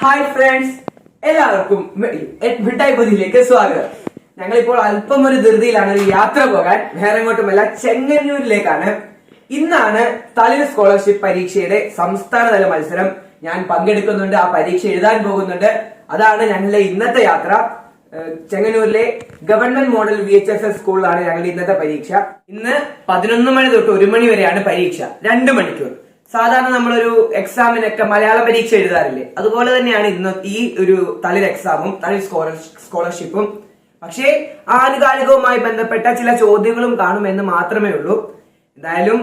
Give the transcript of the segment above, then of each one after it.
Hi friends എല്ലാവർക്കും മിഠായി പൊതിയിലേക്ക് സ്വാഗതം. ഞങ്ങളിപ്പോൾ അല്പം ഒരു ധൃതിയിലാണ് ഒരു യാത്ര പോകാൻ. വേറെ എങ്ങോട്ടുമല്ല ചെങ്ങന്നൂരിലേക്കാണ്. ഇന്നാണ് തളിർ സ്കോളർഷിപ്പ് പരീക്ഷയുടെ സംസ്ഥാനതല മത്സരം. ഞാൻ പങ്കെടുക്കുന്നുണ്ട് ആ പരീക്ഷ എഴുതാൻ പോകുന്നുണ്ട്. അതാണ് ഞങ്ങളുടെ ഇന്നത്തെ യാത്ര. ചെങ്ങന്നൂരിലെ government model V H S S സ്കൂളിലാണ് ഞങ്ങളുടെ ഇന്നത്തെ പരീക്ഷ. ഇന്ന് പതിനൊന്ന് മണി തൊട്ട് ഒരു മണി വരെയാണ് പരീക്ഷ. രണ്ട് മണിക്കൂർ. സാധാരണ നമ്മളൊരു എക്സാമിനൊക്കെ മലയാള പരീക്ഷ എഴുതാറില്ലേ? അതുപോലെ തന്നെയാണ് ഇന്ന് ഈ ഒരു തളിർ എക്സാമും തളിർ സ്കോളർഷിപ്പും പക്ഷേ ആനുകാലികവുമായി ബന്ധപ്പെട്ട ചില ചോദ്യങ്ങളും കാണുമെന്ന് മാത്രമേ ഉള്ളൂ. എന്തായാലും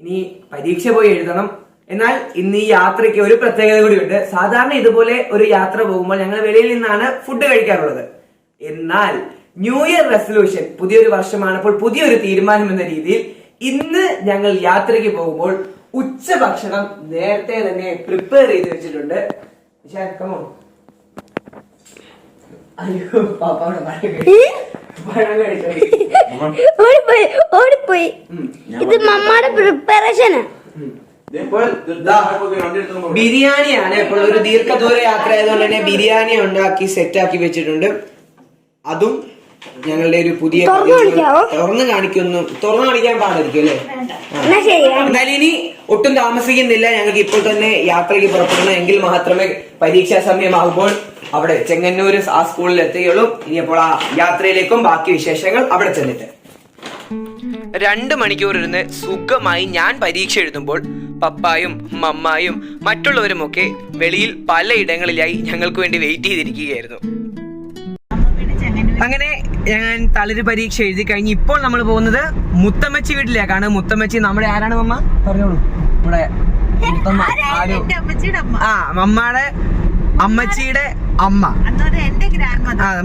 ഇനി പരീക്ഷ പോയി എഴുതണം. എന്നാൽ ഇന്ന് ഈ യാത്രയ്ക്ക് ഒരു പ്രത്യേകത കൂടിയുണ്ട്. സാധാരണ ഇതുപോലെ ഒരു യാത്ര പോകുമ്പോൾ ഞങ്ങൾ വെളിയിൽ നിന്നാണ് ഫുഡ് കഴിക്കാറുള്ളത്. എന്നാൽ ന്യൂ ഇയർ റെസൊല്യൂഷൻ പുതിയൊരു വർഷമാണ് അപ്പോൾ പുതിയൊരു തീരുമാനം എന്ന രീതിയിൽ ഇന്ന് ഞങ്ങൾ യാത്രയ്ക്ക് പോകുമ്പോൾ ഉച്ചഭക്ഷണം നേരത്തെ തന്നെ പ്രിപ്പയർ ചെയ്ത് വെച്ചിട്ടുണ്ട്. അയ്യോ പാപ്പാവിടെ പഴം ഓടിപ്പോയി ഓടിപ്പോയി. ഇത് മമ്മയുടെ പ്രിപ്പറേഷനാ ബിരിയാണിയാണ്. ഇപ്പോൾ ഒരു ദീർഘദൂര യാത്ര ആയതുകൊണ്ട് തന്നെ ബിരിയാണി ഉണ്ടാക്കി സെറ്റ് ആക്കി വെച്ചിട്ടുണ്ട്. അതും ഞങ്ങളുടെ ഒരു പുതിയ തുറന്നു? കാണിക്കുന്നു. തുറന്നു കാണിക്കാൻ പാടായിരിക്കും അല്ലേ? എന്നാലും ഇനി ഒട്ടും താമസിക്കുന്നില്ല. ഞങ്ങൾക്ക് ഇപ്പോൾ തന്നെ യാത്രയ്ക്ക് പുറപ്പെടണം എങ്കിൽ മാത്രമേ പരീക്ഷാ സമയമാകുമ്പോൾ അവിടെ ചെങ്ങന്നൂർ ആ സ്കൂളിൽ എത്തുകയുള്ളൂ. ഇനി അപ്പോൾ ആ യാത്രയിലേക്കും ബാക്കി വിശേഷങ്ങൾ അവിടെ ചെന്നിട്ട്. രണ്ട് മണിക്കൂർ ഇരുന്ന് സുഖമായി ഞാൻ പരീക്ഷ എഴുതുമ്പോൾ പപ്പായും മമ്മായും മറ്റുള്ളവരുമൊക്കെ വെളിയിൽ പലയിടങ്ങളിലായി ഞങ്ങൾക്ക് വേണ്ടി വെയിറ്റ് ചെയ്തിരിക്കുകയായിരുന്നു. അങ്ങനെ ഞാൻ തളിര് പരീക്ഷ എഴുതി കഴിഞ്ഞ് ഇപ്പോൾ നമ്മൾ പോകുന്നത് മുത്തമ്മച്ചി വീട്ടിലേക്കാണ് മുത്തമ്മച്ചി നമ്മുടെ ആരാണ് മമ്മ? പറഞ്ഞോളൂ. നമ്മുടെ മുത്തമ്മ ആരോ ആ മമ്മയുടെ അമ്മച്ചിയുടെ അമ്മ.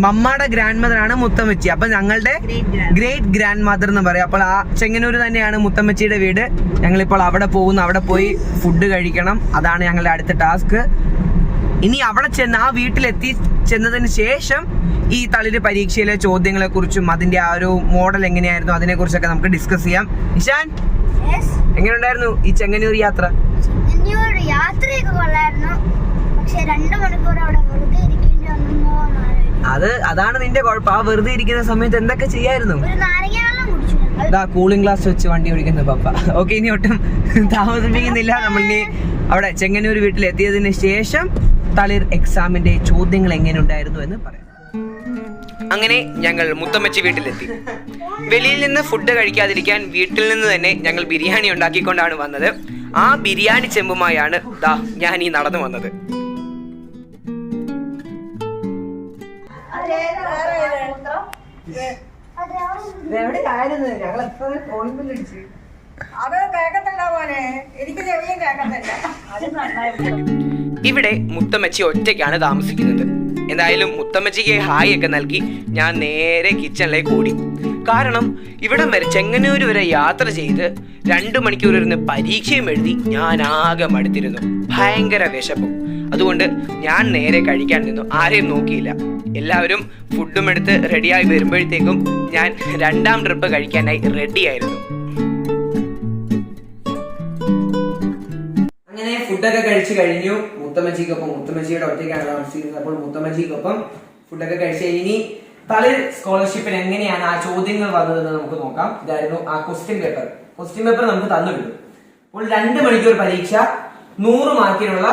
മമ്മയുടെ ഗ്രാൻഡ് മദർ ആണ് മുത്തമ്മച്ചി. അപ്പൊ ഞങ്ങളുടെ great grand great grand mother എന്ന് പറയും. അപ്പോൾ ആ ചെങ്ങന്നൂർ തന്നെയാണ് മുത്തമ്മച്ചിയുടെ വീട്. ഞങ്ങളിപ്പോൾ അവിടെ പോകുന്നു. അവിടെ പോയി ഫുഡ് കഴിക്കണം. അതാണ് ഞങ്ങളുടെ അടുത്ത ടാസ്ക് ഇനി അവിടെ ചെന്ന് ആ വീട്ടിലെത്തി ചെന്നതിന് ശേഷം ഈ തളിര് പരീക്ഷയിലെ ചോദ്യങ്ങളെ കുറിച്ചും അതിന്റെ ആ ഒരു മോഡൽ എങ്ങനെയായിരുന്നു അതിനെ കുറിച്ചൊക്കെ നമുക്ക് ഡിസ്കസ് ചെയ്യാം. ഇഷാൻ എങ്ങനെയുണ്ടായിരുന്നു ഈ ചെങ്ങന്നൂർ യാത്ര? ചെങ്ങന്നൂർ യാത്രയൊക്കെ കൊള്ളായിരുന്നു. പക്ഷെ രണ്ടു മണിക്കൂർ അവിടെ വെറുതെ ഇരിക്കേണ്ടി വന്നോ അത് അതാണ് നിന്റെ കുഴപ്പം. ആ വെറുതെ ഇരിക്കുന്ന സമയത്ത് എന്തൊക്കെ ചെയ്യായിരുന്നു? ഇതാ കൂളിംഗ് ഗ്ലാസ് വെച്ച് വണ്ടി ഓടിക്കുന്നു പപ്പ. ഓക്കെ ഇനി ഒട്ടും താമസിപ്പിക്കുന്നില്ല. നമ്മൾ ഇനി അവിടെ ചെങ്ങന്നൂർ വീട്ടിൽ എത്തിയതിന് ശേഷം തളിർ എക്സാമിന്റെ ചോദ്യങ്ങൾ എങ്ങനെ ഉണ്ടായിരുന്നു എന്ന് പറയാം. അങ്ങനെ ഞങ്ങൾ മുത്തമ്മച്ചി വീട്ടിലെത്തി. വെളിയിൽ നിന്ന് ഫുഡ് കഴിക്കാതിരിക്കാൻ വീട്ടിൽ നിന്ന് തന്നെ ഞങ്ങൾ ബിരിയാണി ഉണ്ടാക്കിക്കൊണ്ടാണ് വന്നത്. ആ ബിരിയാണി ചെമ്പുമായാണ് ദാ ഞാൻ ഈ നടന്നു വന്നത്. ഞങ്ങൾ അത് കേക്കത്തില്ല പോലെ എനിക്ക് ചെവിയും കേക്കത്തില്ല. അത് നന്നായി ഇവിടെ മുത്തമ്മച്ചി ഒറ്റയ്ക്കാണ് താമസിക്കുന്നത്. എന്തായാലും മുത്തമ്മച്ചിക്ക് ഹായ് ഒക്കെ നൽകി ഞാൻ നേരെ കിച്ചണിലേക്ക് ഓടി. കാരണം ഇവിടം വരെ ചെങ്ങന്നൂർ വരെ യാത്ര ചെയ്ത് രണ്ടു മണിക്കൂർ ഇരുന്ന് പരീക്ഷയും എഴുതി ഞാൻ ആകെ മടുത്തിരുന്നു. ഭയങ്കര വിശപ്പും. അതുകൊണ്ട് ഞാൻ നേരെ കഴിക്കാൻ നിന്നു. ആരെയും നോക്കിയില്ല. എല്ലാവരും ഫുഡും എടുത്ത് റെഡിയായി വരുമ്പോഴത്തേക്കും ഞാൻ രണ്ടാം ട്രിപ്പ് കഴിക്കാനായി റെഡിയായിരുന്നു അങ്ങനെ ഫുഡൊക്കെ കഴിച്ചു കഴിഞ്ഞു. മുത്തമ്മച്ചിക്കൊപ്പം മുത്തമ്മജിയുടെ ഒറ്റയ്ക്കാണ് താമസിക്കുന്നത് അപ്പോൾ മുത്തമ്മജിക്കൊപ്പം ഫുഡൊക്കെ കഴിച്ചു ഇനി തളിർ സ്കോളർഷിപ്പിന് എങ്ങനെയാണ് ആ ചോദ്യങ്ങൾ വന്നതെന്ന് നമുക്ക് നോക്കാം. ഇതായിരുന്നു ആ ക്വസ്റ്റ്യൻ പേപ്പർ ക്വസ്റ്റ്യൻ പേപ്പർ നമുക്ക് തന്നു കിട്ടും. അപ്പോൾ രണ്ട് മണിക്കൂർ പരീക്ഷ നൂറ് മാർക്കിനുള്ള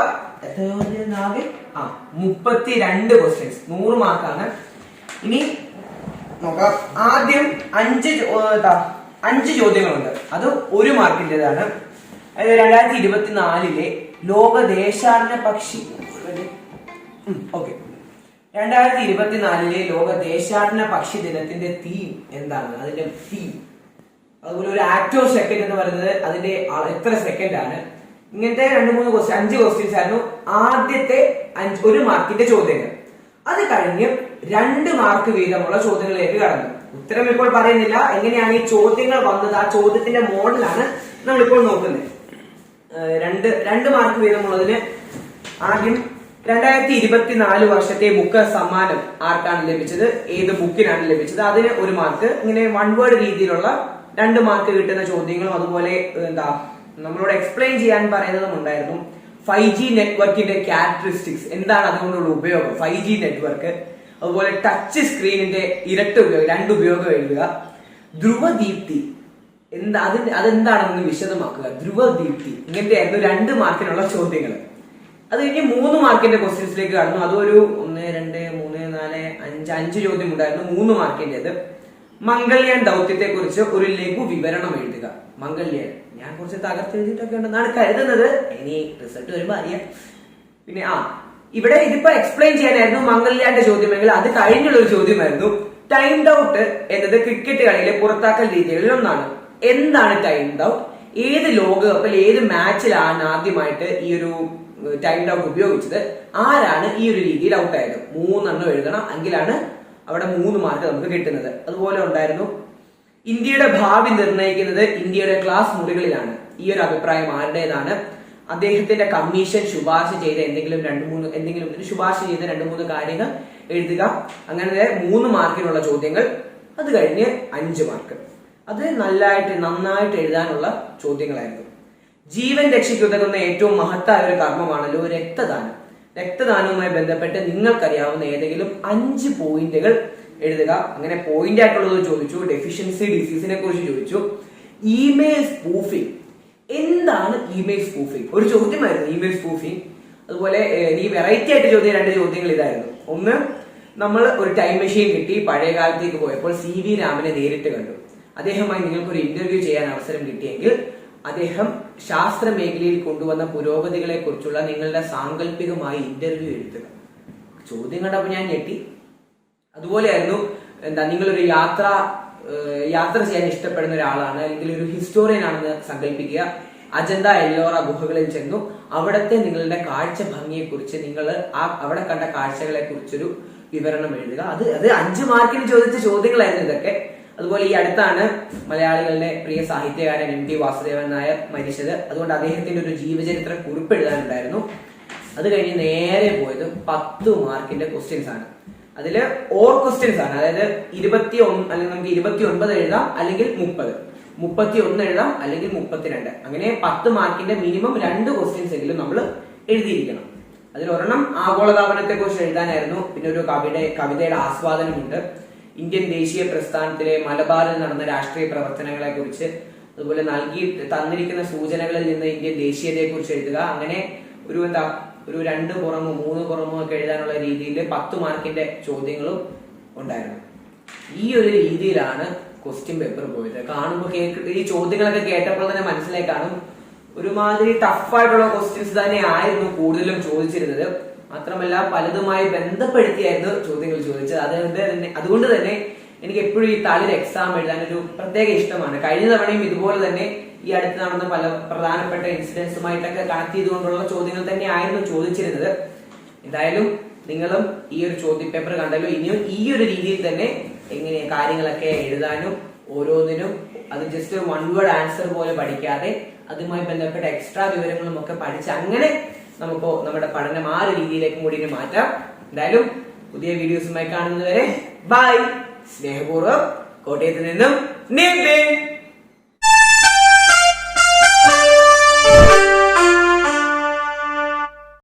ആകെ? ആ മുപ്പത്തി രണ്ട് ക്വസ്റ്റ്യൻസ് നൂറ് മാർക്കാണ്. ഇനി നോക്കാം. ആദ്യം അഞ്ച് അഞ്ച് ചോദ്യങ്ങളുണ്ട്. അത് ഒരു മാർക്കിന്റെതാണ്. രണ്ടായിരത്തി ഇരുപത്തിനാലിലെ ലോക പക്ഷി ഓക്കെ രണ്ടായിരത്തി ഇരുപത്തിനാലിലെ ലോക ദേശാടന പക്ഷി ദിനത്തിന്റെ തീം എന്താണ്? അതിന്റെ തീം അതുപോലെ ഒരു ആക്ടോ സെക്കൻഡ് എന്ന് പറയുന്നത് അതിന്റെ എത്ര സെക്കൻഡ് ആണ്? ഇങ്ങനത്തെ രണ്ട് മൂന്ന് ക്വസ്റ്റ്യൻ അഞ്ച് ക്വസ്റ്റ്യൻസ് ആയിരുന്നു. ആദ്യത്തെ അഞ്ച് ഒരു മാർക്കിന്റെ ചോദ്യങ്ങൾ. അത് കഴിഞ്ഞ് രണ്ട് മാർക്ക് വീതമുള്ള ചോദ്യങ്ങളിലേക്ക് കടന്നു. ഉത്തരം ഇപ്പോൾ പറയുന്നില്ല. എങ്ങനെയാണ് ഈ ചോദ്യങ്ങൾ വന്നത്? ആ ചോദ്യത്തിന്റെ മോഡലാണ് നമ്മളിപ്പോൾ നോക്കുന്നത്. രണ്ട് രണ്ട് മാർക്ക് വീതമുള്ളതിന് ആദ്യം രണ്ടായിരത്തി ഇരുപത്തിനാല് വർഷത്തെ ബുക്ക് സമ്മാനം ആർക്കാണ് ലഭിച്ചത്? ഏത് ബുക്കിനാണ് ലഭിച്ചത്? അതിന് ഒരു മാർക്ക്. ഇങ്ങനെ വൺ വേർഡ് രീതിയിലുള്ള രണ്ട് മാർക്ക് കിട്ടുന്ന ചോദ്യങ്ങളും അതുപോലെ എന്താ നമ്മളോട് എക്സ്പ്ലെയിൻ ചെയ്യാൻ പറയുന്നതും ഉണ്ടായിരുന്നു. ഫൈവ് ജി നെറ്റ്വർക്കിന്റെ ക്യാരക്ടറിസ്റ്റിക്സ് എന്താണ് അതുകൊണ്ടുള്ള ഉപയോഗം? Five G network. അതുപോലെ ടച്ച് സ്ക്രീനിന്റെ ഇരട്ട ഉപയോഗം. രണ്ട് ഉപയോഗം എഴുതുക. ധ്രുവദീപ്തി. എന്താ അതിന് അതെന്താണെന്ന് വിശദമാക്കുക. ധ്രുവദീപ്തി. ഇങ്ങനത്തെ ആയിരുന്നു രണ്ട് മാർക്കിനുള്ള ചോദ്യങ്ങൾ. അത് കഴിഞ്ഞ് മൂന്ന് മാർക്കിന്റെ ക്വസ്റ്റ്യൻസിലേക്ക് കടന്നു. അതൊരു ഒന്ന് രണ്ട് മൂന്ന് നാല് അഞ്ച് അഞ്ച് ചോദ്യം ഉണ്ടായിരുന്നു. മൂന്ന് മാർക്കിന്റേത്. മംഗൾയാൻ ദൗത്യത്തെ കുറിച്ച് ഒരു ലഘു വിവരണം എഴുതുക. മംഗൾയാൻ ഞാൻ കുറച്ച് തകർത്ത് എഴുതിയിട്ടൊക്കെ ഉണ്ടെന്നാണ് കരുതുന്നത്. ഇനി റിസൾട്ട് വരുമ്പോ അറിയാം. പിന്നെ ആ ഇവിടെ ഇതിപ്പോ എക്സ്പ്ലെയിൻ ചെയ്യാനായിരുന്നു മംഗൾയാന്റെ ചോദ്യമെങ്കിൽ അത് കഴിഞ്ഞുള്ള ഒരു ചോദ്യമായിരുന്നു. ടൈംഡ് ഔട്ട് എന്നത് ക്രിക്കറ്റ് കളിയിലെ പുറത്താക്കൽ രീതികളിൽ ഒന്നാണ്. എന്താണ് ടൈം ഔട്ട് ഏത് ലോകകപ്പിൽ ഏത് മാച്ചിലാണ് ആദ്യമായിട്ട് ഈ ഒരു ടൈം ഔട്ട് ഉപയോഗിച്ചത്? ആരാണ് ഈ ഒരു രീതിയിൽ ഔട്ട് ആയത്? മൂന്നെണ്ണം എഴുതണം. എങ്കിലാണ് അവിടെ മൂന്ന് മാർക്ക് നമുക്ക് കിട്ടുന്നത്. അതുപോലെ ഉണ്ടായിരുന്നു ഇന്ത്യയുടെ ഭാവി നിർണയിക്കുന്നത് ഇന്ത്യയുടെ ക്ലാസ് മുറികളിലാണ്. ഈ ഒരു അഭിപ്രായം ആരുടേതാണ്? അദ്ദേഹത്തിന്റെ കമ്മീഷൻ ശുപാർശ ചെയ്ത എന്തെങ്കിലും രണ്ട് മൂന്ന് എന്തെങ്കിലും ശുപാർശ ചെയ്ത രണ്ട് മൂന്ന് കാര്യങ്ങൾ എഴുതുക. അങ്ങനെ മൂന്ന് മാർക്കിനുള്ള ചോദ്യങ്ങൾ. അത് കഴിഞ്ഞ് അഞ്ച് മാർക്ക് അത് നല്ലതായിട്ട് നന്നായിട്ട് എഴുതാനുള്ള ചോദ്യങ്ങളായിരുന്നു. ജീവൻ രക്ഷിക്കുതകുന്ന ഏറ്റവും മഹത്തായ ഒരു കർമ്മമാണല്ലോ രക്തദാനം. രക്തദാനവുമായി ബന്ധപ്പെട്ട് നിങ്ങൾക്കറിയാവുന്ന ഏതെങ്കിലും അഞ്ച് പോയിന്റുകൾ എഴുതുക. അങ്ങനെ പോയിന്റ് ആയിട്ടുള്ളത് ചോദിച്ചു ഡെഫിഷ്യൻസി ഡിസീസിനെ കുറിച്ച് ചോദിച്ചു. ഇമെയിൽ സ്പൂഫിംഗ് എന്താണ് ഇമെയിൽ സ്പൂഫിംഗ് ഒരു ചോദ്യമായിരുന്നു ഇമെയിൽ സ്പൂഫിംഗ് അതുപോലെ ഈ വെറൈറ്റി ആയിട്ട് ചോദ്യം രണ്ട് ചോദ്യങ്ങൾ ഇതായിരുന്നു. ഒന്ന് നമ്മൾ ഒരു ടൈം മെഷീൻ കിട്ടി പഴയ കാലത്തേക്ക് പോയപ്പോൾ സി വി രാമനെ നേരിട്ട് കണ്ടു. അദ്ദേഹമായി നിങ്ങൾക്ക് ഒരു ഇന്റർവ്യൂ ചെയ്യാൻ അവസരം കിട്ടിയെങ്കിൽ അദ്ദേഹം ശാസ്ത്ര മേഖലയിൽ കൊണ്ടുവന്ന പുരോഗതികളെ കുറിച്ചുള്ള നിങ്ങളുടെ സാങ്കല്പികമായി ഇന്റർവ്യൂ എഴുതുക. ചോദ്യം കണ്ടപ്പോൾ ഞാൻ ഞെട്ടി. അതുപോലെയായിരുന്നു എന്താ നിങ്ങളൊരു യാത്ര യാത്ര ചെയ്യാൻ ഇഷ്ടപ്പെടുന്ന ഒരാളാണ് അല്ലെങ്കിൽ ഒരു ഹിസ്റ്റോറിയൻ ആണെന്ന് സങ്കല്പിക്കുക. അജന്ത എല്ലോറ ഗുഹകളിൽ ചെന്നു. അവിടത്തെ നിങ്ങളുടെ കാഴ്ച ഭംഗിയെ കുറിച്ച് നിങ്ങൾ ആ അവിടെ കണ്ട കാഴ്ചകളെ കുറിച്ചൊരു വിവരണം എഴുതുക. അത് അത് അഞ്ച് മാർക്കിന് ചോദിച്ച ചോദ്യങ്ങളായിരുന്നു ഇതൊക്കെ. അതുപോലെ ഈ അടുത്താണ് മലയാളികളുടെ പ്രിയ സാഹിത്യകാരൻ എം ടി വാസുദേവൻ നായർ മരിച്ചത്. അതുകൊണ്ട് അദ്ദേഹത്തിന്റെ ഒരു ജീവചരിത്ര കുറിപ്പ് എഴുതാനുണ്ടായിരുന്നു അത് കഴിഞ്ഞ് നേരെ പോയത് പത്ത് മാർക്കിന്റെ ക്വസ്റ്റ്യൻസ് ആണ്. അതിൽ ഓർ ക്വസ്റ്റ്യൻസ് ആണ്. അതായത് ഇരുപത്തി ഒന്ന് അല്ലെങ്കിൽ നമുക്ക് ഇരുപത്തി ഒൻപത് എഴുതാം അല്ലെങ്കിൽ മുപ്പത്. മുപ്പത്തി ഒന്ന് എഴുതാം അല്ലെങ്കിൽ മുപ്പത്തിരണ്ട്. അങ്ങനെ പത്ത് മാർക്കിന്റെ മിനിമം രണ്ട് ക്വസ്റ്റ്യൻസ് എങ്കിലും നമ്മൾ എഴുതിയിരിക്കണം. അതിൽ ഒരെണ്ണം ആഗോളതാപനത്തെ കുറിച്ച് എഴുതാനായിരുന്നു. പിന്നെ ഒരു കവിയുടെ കവിതയുടെ ആസ്വാദനമുണ്ട്. ഇന്ത്യൻ ദേശീയ പ്രസ്ഥാനത്തിലെ മലബാറിൽ നടന്ന രാഷ്ട്രീയ പ്രവർത്തനങ്ങളെ കുറിച്ച് അതുപോലെ നൽകി തന്നിരിക്കുന്ന സൂചനകളിൽ നിന്ന് ഇന്ത്യൻ ദേശീയതയെ കുറിച്ച് എഴുതുക. അങ്ങനെ ഒരു എന്താ ഒരു രണ്ട് പുറമോ മൂന്ന് പുറമോ ഒക്കെ എഴുതാനുള്ള രീതിയിൽ പത്ത് മാർക്കിന്റെ ചോദ്യങ്ങളും ഉണ്ടായിരുന്നു. ഈ ഒരു രീതിയിലാണ് ക്വസ്റ്റ്യൻ പേപ്പർ പോയത്. കാണുമ്പോൾ കേട്ട് ഈ ചോദ്യങ്ങളൊക്കെ കേട്ടപ്പോൾ തന്നെ മനസ്സിലായി കാണും ഒരുമാതിരി ടഫായിട്ടുള്ള ക്വസ്റ്റ്യൻസ് തന്നെ ആയിരുന്നു കൂടുതലും ചോദിച്ചിരുന്നത്. മാത്രമല്ല പലതുമായി ബന്ധപ്പെടുത്തിയായിരുന്നു ചോദ്യങ്ങൾ ചോദിച്ചത്. അതുകൊണ്ട് തന്നെ അതുകൊണ്ട് തന്നെ എനിക്ക് എപ്പോഴും ഈ തളിർ എക്സാം എഴുതാൻ ഒരു പ്രത്യേക ഇഷ്ടമാണ്. കഴിഞ്ഞ തവണയും ഇതുപോലെ തന്നെ ഈ അടുത്ത് നടന്ന പല പ്രധാനപ്പെട്ട ഇൻസിഡൻസുമായിട്ടൊക്കെ കണക്ട് ചെയ്തുകൊണ്ടുള്ള ചോദ്യങ്ങൾ തന്നെ ആയിരുന്നു ചോദിച്ചിരുന്നത്. എന്തായാലും നിങ്ങളും ഈ ഒരു ചോദ്യ പേപ്പർ കണ്ടല്ലോ. ഇനിയും ഈ ഒരു രീതിയിൽ തന്നെ എങ്ങനെ കാര്യങ്ങളൊക്കെ എഴുതാനും ഓരോന്നിനും അത് ജസ്റ്റ് വൺ വേർഡ് ആൻസർ പോലെ പഠിക്കാതെ അതുമായി ബന്ധപ്പെട്ട എക്സ്ട്രാ വിവരങ്ങളും ഒക്കെ പഠിച്ച് അങ്ങനെ നമുക്ക് നമ്മുടെ പഠനം ആ ഒരു രീതിയിലേക്കും കൂടി മാറ്റാം. എന്തായാലും പുതിയ വീഡിയോസുമായി കാണുന്നവരെ ബൈ സ്നേഹപൂർവം കോട്ടയത്ത് നിന്നും